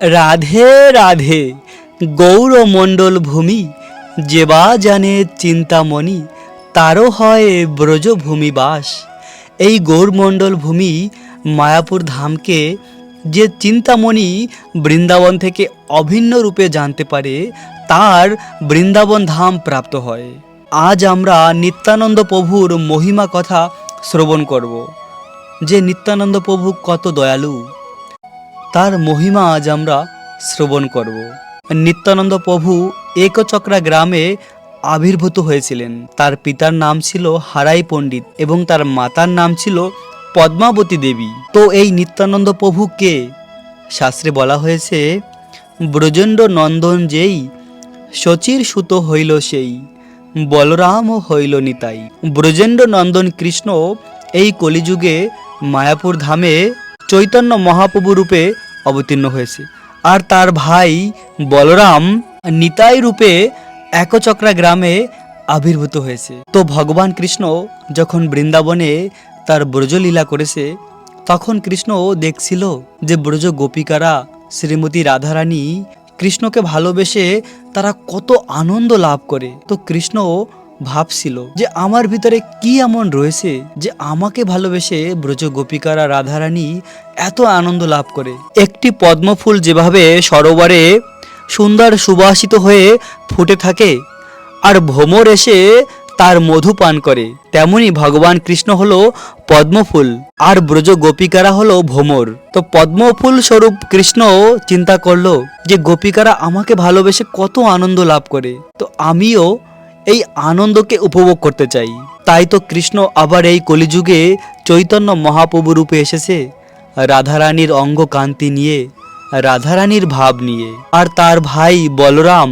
রাধে রাধে, গৌরমণ্ডল ভূমি যেবা জানে চিন্তামণি, তারও হয় ব্রজভূমি বাস। এই গৌরমণ্ডল ভূমি মায়াপুর ধামকে যে চিন্তামণি বৃন্দাবন থেকে অভিন্ন রূপে জানতে পারে, তার বৃন্দাবন ধাম প্রাপ্ত হয়। আজ আমরা নিত্যানন্দ প্রভুর মহিমা কথা শ্রবণ করব। যে নিত্যানন্দ প্রভু কত দয়ালু তার মহিমা আজ আমরা শ্রবণ করব। নিত্যানন্দ প্রভু একচক্রা গ্রামে আবির্ভূত হয়েছিলেন। তার পিতার নাম ছিল হারাই পণ্ডিত এবং তার মাতার নাম ছিল পদ্মাবতী দেবী। তো এই নিত্যানন্দ প্রভু কে? শাস্ত্রে বলা হয়েছে ব্রজণ্ড নন্দন যেই শচীর সুত হইল সেই, বলরাম হইল নিতাই। ব্রজেন্দ্র নন্দন কৃষ্ণ এই কলিযুগে মায়াপুর ধামে চৈতন্য মহাপ্রভু রূপে অবতীর্ণ হয়েছে। আর তার ভাই বলরাম নিতাই রূপে একচক্রা গ্রামে আবির্ভূত হয়েছে। তো ভগবান কৃষ্ণ যখন বৃন্দাবনে তার ব্রজলীলা করেছে, তখন কৃষ্ণ দেখছিল যে ব্রজ গোপিকারা শ্রীমতী রাধারানী কৃষ্ণকে ভালোবেসে তারা কত আনন্দ লাভ করে। তো কৃষ্ণ ভাবছিল যে আমার ভিতরে কি এমন রয়েছে যে আমাকে ভালোবেসে ব্রজ গোপিকারা রাধারানী এত আনন্দ লাভ করে। একটি পদ্মফুল যেভাবে সরোবরে সুন্দর সুবাসিত হয়ে ফুটে থাকে আর ভ্রমর এসে তার মধু পান করে, তেমনি ভগবান কৃষ্ণ হলো পদ্মফুল আর ব্রজ গোপিকারা হলো ভ্রমর। তো পদ্মফুল স্বরূপ কৃষ্ণ চিন্তা করল যে গোপিকারা আমাকে ভালোবেসে কত আনন্দ লাভ করে। তো আমিও এই আনন্দকে উপভোগ করতে চাই। তাই তো কৃষ্ণ আবার এই কলিযুগে চৈতন্য মহাপ্রভু রূপে এসেছে, রাধারানীর অঙ্গ কান্তি নিয়ে, রাধারানীর ভাব নিয়ে। আর তার ভাই বলরাম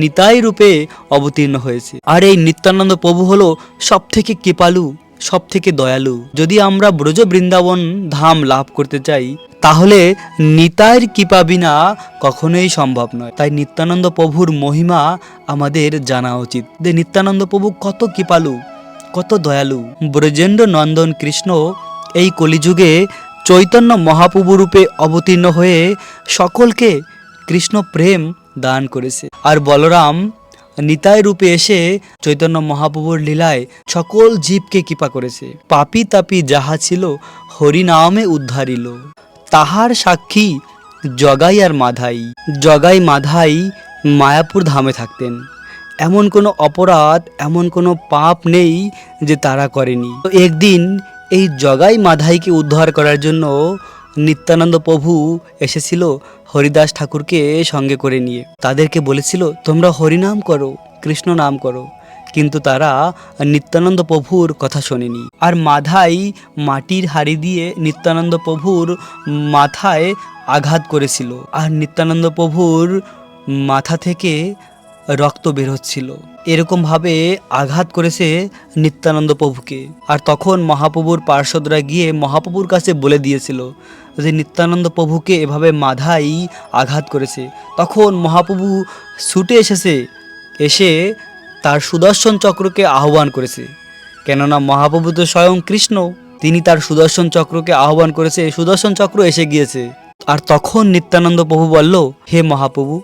নিতাই রূপে অবতীর্ণ হয়েছে। আর এই নিত্যানন্দ প্রভু হলো সব থেকে কৃপালু সব থেকে দয়ালু। যদি আমরা ব্রজ বৃন্দাবন ধাম লাভ করতে চাই তাহলে নিতাইয়ের কৃপা বিনা কখনোই সম্ভব নয়। তাই নিত্যানন্দ প্রভুর মহিমা আমাদের জানা উচিত। যে নিত্যানন্দ প্রভু কত কৃপালু, কত দয়ালু। ব্রজেন্দ্র নন্দন কৃষ্ণ এই কলিযুগে চৈতন্য মহাপ্রভু রূপে অবতীর্ণ হয়ে সকলকে কৃষ্ণ প্রেম দান করেছে। আর বলরাম নিতাই রূপে এসে চৈতন্য মহাপ্রভুর লীলায় সকল জীবকে কৃপা করেছে। পাপি তাপি যাহা ছিল হরিনামে উদ্ধারিল। তাহার সাক্ষী জগাই আর মাধাই। জগাই মাধাই মায়াপুর ধামে থাকতেন। এমন কোনো অপরাধ, এমন কোনো পাপ নেই যে তারা করেনি। তো একদিন এই জগাই মাধাইকে উদ্ধার করার জন্য নিত্যানন্দ প্রভু এসেছিল হরিদাস ঠাকুরকে সঙ্গে করে নিয়ে। তাদেরকে বলেছিল, তোমরা হরিনাম করো, কৃষ্ণ নাম করো। কিন্তু তারা নিত্যানন্দ প্রভুর কথা শোনেনি। আর মাধাই মাটির হাড়ি দিয়ে নিত্যানন্দ প্রভুর মাথায় আঘাত করেছিল। আর নিত্যানন্দ প্রভুর মাথা থেকে রক্ত বের হচ্ছিল। এরকমভাবে আঘাত করেছে নিত্যানন্দ প্রভুকে। আর তখন মহাপ্রভুর পার্শ্বদরা গিয়ে মহাপ্রভুর কাছে বলে দিয়েছিল যে, নিত্যানন্দ প্রভুকে এভাবে মাধাই আঘাত করেছে। তখন মহাপ্রভু ছুটে এসেছে, এসে তার সুদর্শন চক্রকে আহ্বান করেছে। কেননা মহাপ্রভু তো স্বয়ং কৃষ্ণ, তিনি তার সুদর্শন চক্রকে আহ্বান করেছে। সুদর্শন চক্র এসে গিয়েছে। আর তখন নিত্যানন্দ প্রভু বলল, হে মহাপ্রভু,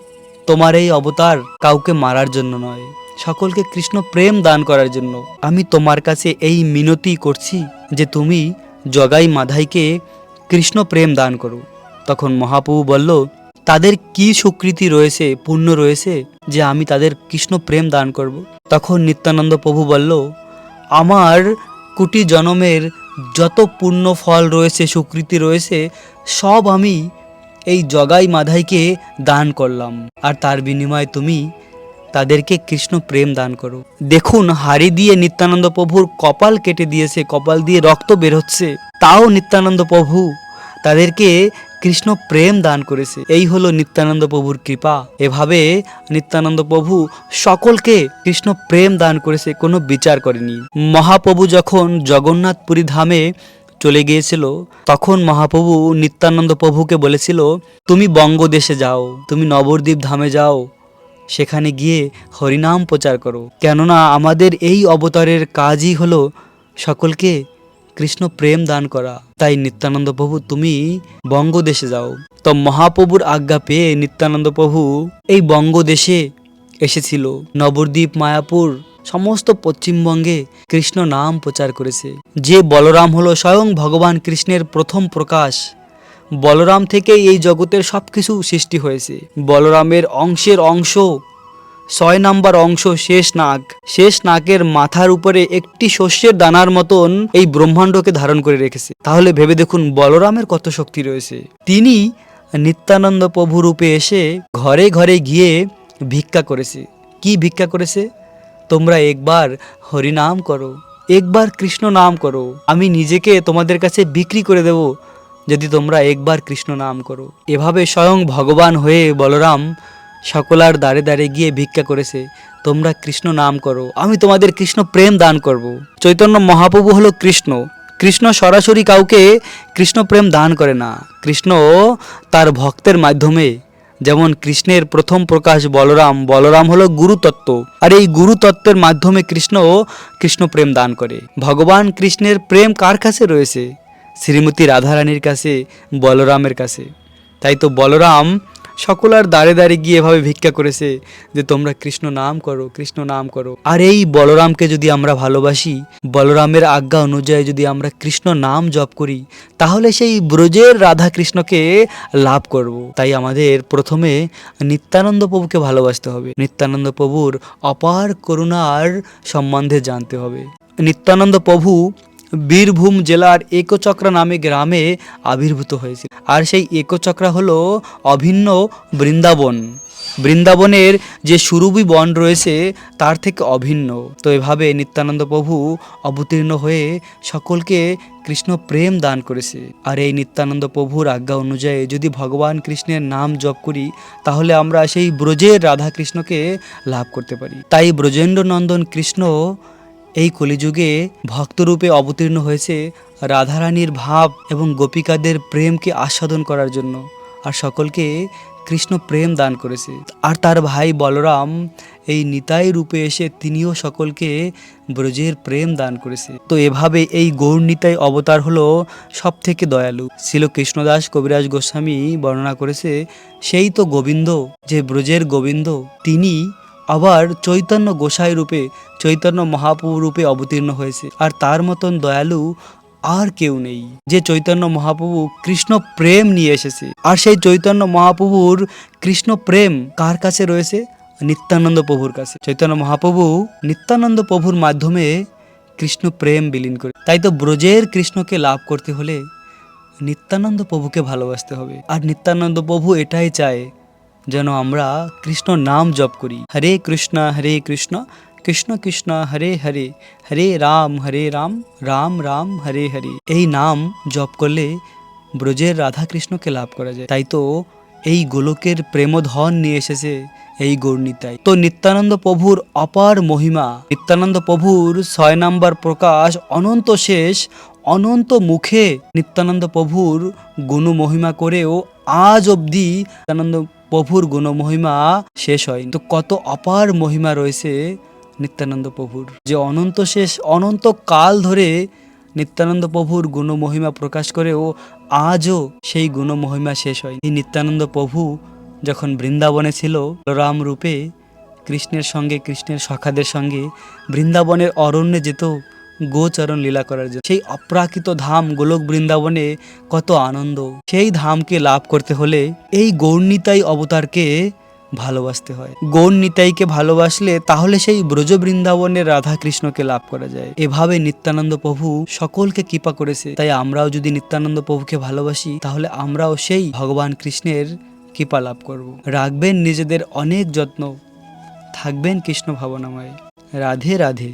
তোমার এই অবতার কাউকে মারার জন্য নয়, সকলকে কৃষ্ণ প্রেম দান করার জন্য। আমি তোমার কাছে এই মিনতি করছি যে তুমি জগাই মাধাইকে কৃষ্ণ প্রেম দান করো। তখন মহাপ্রভু বলল তাদের কি সুকৃতি রয়েছে, পুণ্য রয়েছে, যে আমি তাদের কৃষ্ণ প্রেম দান করব। তখন নিত্যানন্দ প্রভু বলল, আমার কোটি জনমের যত পুণ্য ফল রয়েছে, সুকৃতি রয়েছে, সব আমি এই জগাই মাধাইকে দান করলাম। আর তার বিনিময়ে তুমি তাদেরকে কৃষ্ণ প্রেম দান করো। দেখুন, হাড়ি দিয়ে নিত্যানন্দ প্রভুর কপাল কেটে দিয়েছে, কপাল দিয়ে রক্ত বের হচ্ছে। তাও নিত্যানন্দ প্রভু তাদেরকে কৃষ্ণ প্রেম দান করেছে। এই হলো নিত্যানন্দ প্রভুর কৃপা। এভাবে নিত্যানন্দ প্রভু সকলকে কৃষ্ণ প্রেম দান করেছে, কোনো বিচার করেনি। মহাপ্রভু যখন জগন্নাথপুরী ধামে চলে গিয়েছিল, তখন মহাপ্রভু নিত্যানন্দ প্রভুকে বলেছিল, তুমি বঙ্গদেশে যাও, তুমি নবদ্বীপ ধামে যাও, সেখানে গিয়ে হরিনাম প্রচার করো। কেননা আমাদের এই অবতারের কাজই হলো সকলকে কৃষ্ণ প্রেম দান করা। তাই নিত্যানন্দ প্রভু, তুমি বঙ্গদেশে যাও। তো মহাপ্রভুর আজ্ঞা পেয়ে নিত্যানন্দ প্রভু এই বঙ্গদেশে এসেছিল। নবদ্বীপ, মায়াপুর, সমস্ত পশ্চিমবঙ্গে কৃষ্ণ নাম প্রচার করেছে। যে বলরাম হলো স্বয়ং ভগবান কৃষ্ণের প্রথম প্রকাশ। বলরাম থেকেই এই জগতের সব কিছু সৃষ্টি হয়েছে। বলরামের অংশের অংশ ছয় নাম্বার অংশ শেষ নাগ। শেষ নাগের মাথার উপরে একটি শস্যের দানার মতন এই ব্রহ্মাণ্ডকে ধারণ করে রেখেছে। তাহলে ভেবে দেখুন বলরামের কত শক্তি রয়েছে। তিনি নিত্যানন্দ প্রভু রূপে এসে ঘরে ঘরে গিয়ে ভিক্ষা করেছে। কি ভিক্ষা করেছে? তোমরা একবার হরিনাম করো। একবার কৃষ্ণ নাম করো। আমি নিজেকে তোমাদের কাছে বিক্রি করে দেব যদি তোমরা একবার কৃষ্ণ নাম করো। এভাবে স্বয়ং ভগবান হয়ে বলরাম সকলার দ্বারে দ্বারে গিয়ে ভিক্ষা করেছে, তোমরা কৃষ্ণ নাম করো, আমি তোমাদের কৃষ্ণ প্রেম দান করব। চৈতন্য মহাপ্রভু হলো কৃষ্ণ। কৃষ্ণ সরাসরি কাউকে কৃষ্ণ প্রেম দান করে না। কৃষ্ণ তার ভক্তের মাধ্যমে, যেমন কৃষ্ণের প্রথম প্রকাশ বলরাম বলরাম হলো গুরুতত্ত্ব। আর এই গুরুতত্ত্বের মাধ্যমে কৃষ্ণ কৃষ্ণ প্রেম দান করে। ভগবান কৃষ্ণের প্রেম কার কাছে রয়েছে? শ্রীমতী রাধারানীর কাছে, বলরামের কাছে। তাই তো বলরাম সকলার দ্বারে দ্বারে গিয়ে এভাবে ভিক্ষা করেছে যে তোমরা কৃষ্ণ নাম করো, কৃষ্ণ নাম করো। আর এই বলরামকে যদি আমরা ভালোবাসি, বলরামের আজ্ঞা অনুযায়ী যদি আমরা কৃষ্ণ নাম জপ করি, তাহলে সেই ব্রজের রাধা কৃষ্ণকে লাভ করব। তাই আমাদের প্রথমে নিত্যানন্দ প্রভুকে ভালোবাসতে হবে। নিত্যানন্দ প্রভুর অপার করুণার সম্বন্ধে জানতে হবে। নিত্যানন্দ প্রভু বীরভূম জেলার একচক্রা নামে গ্রামে আবির্ভূত হয়েছিল। আর সেই একচক্রা হলো অভিন্ন বৃন্দাবন। বৃন্দাবনের যে সুরভি বন রয়েছে, তার থেকে অভিন্ন। তো এভাবে নিত্যানন্দ প্রভু অবতীর্ণ হয়ে সকলকে কৃষ্ণ প্রেম দান করেছে। আর এই নিত্যানন্দ প্রভুর আজ্ঞা অনুযায়ী যদি ভগবান কৃষ্ণের নাম জপ করি, তাহলে আমরা সেই ব্রজের রাধা কৃষ্ণকে লাভ করতে পারি। তাই ব্রজেন্দ্র নন্দন কৃষ্ণ এই কলিযুগে ভক্তরূপে অবতীর্ণ হয়েছে রাধারানীর ভাব এবং গোপিকাদের প্রেমকে আস্বাদন করার জন্য। আর সকলকে কৃষ্ণ প্রেম দান করেছে। আর তার ভাই বলরাম এই নিতাই রূপে এসে তিনিও সকলকে ব্রজের প্রেম দান করেছে। তো এভাবে এই গৌর নিতাই অবতার হলো সব থেকে দয়ালু। ছিল কৃষ্ণদাস কবিরাজ গোস্বামী বর্ণনা করেছে, সেই তো গোবিন্দ, যে ব্রজের গোবিন্দ, তিনি আবার চৈতন্য গোসাই রূপে, চৈতন্য মহাপ্রভু রূপে অবতীর্ণ হয়েছে। আর তার মতন দয়ালু আর কেউ নেই। যে চৈতন্য মহাপ্রভু কৃষ্ণ প্রেম নিয়ে এসেছে, আর সেই চৈতন্য মহাপ্রভুর কৃষ্ণ প্রেম কার কাছে রয়েছে? নিত্যানন্দ প্রভুর কাছে। চৈতন্য মহাপ্রভু নিত্যানন্দ প্রভুর মাধ্যমে কৃষ্ণ প্রেম বিলীন করে। তাই তো ব্রজের কৃষ্ণকে লাভ করতে হলে নিত্যানন্দ প্রভুকে ভালোবাসতে হবে। আর নিত্যানন্দ প্রভু এটাই চায় যেন আমরা কৃষ্ণ নাম জপ করি। হরে কৃষ্ণ হরে কৃষ্ণ কৃষ্ণ কৃষ্ণ, হরে হরে হরে রাম হরে রাম রাম রাম, হরে হরে। এই নাম জপ করলে ব্রজের রাধা কৃষ্ণকে লাভ করা যায়। তাই তো এই গোলকের প্রেমধন নিয়ে এসেছে এই গৌরনিতাই। তো নিত্যানন্দ প্রভুর অপার মহিমা, নিত্যানন্দ প্রভুর ছয় নাম্বার প্রকাশ অনন্ত শেষ, অনন্ত মুখে নিত্যানন্দ প্রভুর গুণ মহিমা করেও আজ অবধি নিত্যানন্দ প্রভুর গুণ মহিমা শেষ হয়। তো কত অপার মহিমা রয়েছে নিত্যানন্দ প্রভুর। যে অনন্ত শেষ, অনন্ত কাল ধরে নিত্যানন্দ প্রভুর গুণ মহিমা প্রকাশ করেও আজও সেই গুণ মহিমা শেষ হয়। এই নিত্যানন্দ প্রভু যখন বৃন্দাবনে ছিল রাম রূপে কৃষ্ণের সঙ্গে, কৃষ্ণের সখাদের সঙ্গে বৃন্দাবনের অরণ্যে যেত গোচরণ লীলা করার জন্য। সেই অপ্রাকৃত ধাম গোলক বৃন্দাবনে কত আনন্দ। সেই ধামকে লাভ করতে হলে এই গৌরনিতাই অবতারকে ভালোবাসতে হয়। গৌর নিতাইকে ভালোবাসলে তাহলে সেই ব্রজ বৃন্দাবনের রাধা কৃষ্ণকে লাভ করা যায়। এভাবে নিত্যানন্দ প্রভু সকলকে কৃপা করেছে। তাই আমরাও যদি নিত্যানন্দ প্রভুকে ভালোবাসি, তাহলে আমরাও সেই ভগবান কৃষ্ণের কৃপা লাভ করব। রাখবেন নিজেদের অনেক যত্ন। থাকবেন কৃষ্ণ ভাবনাময়। রাধে রাধে।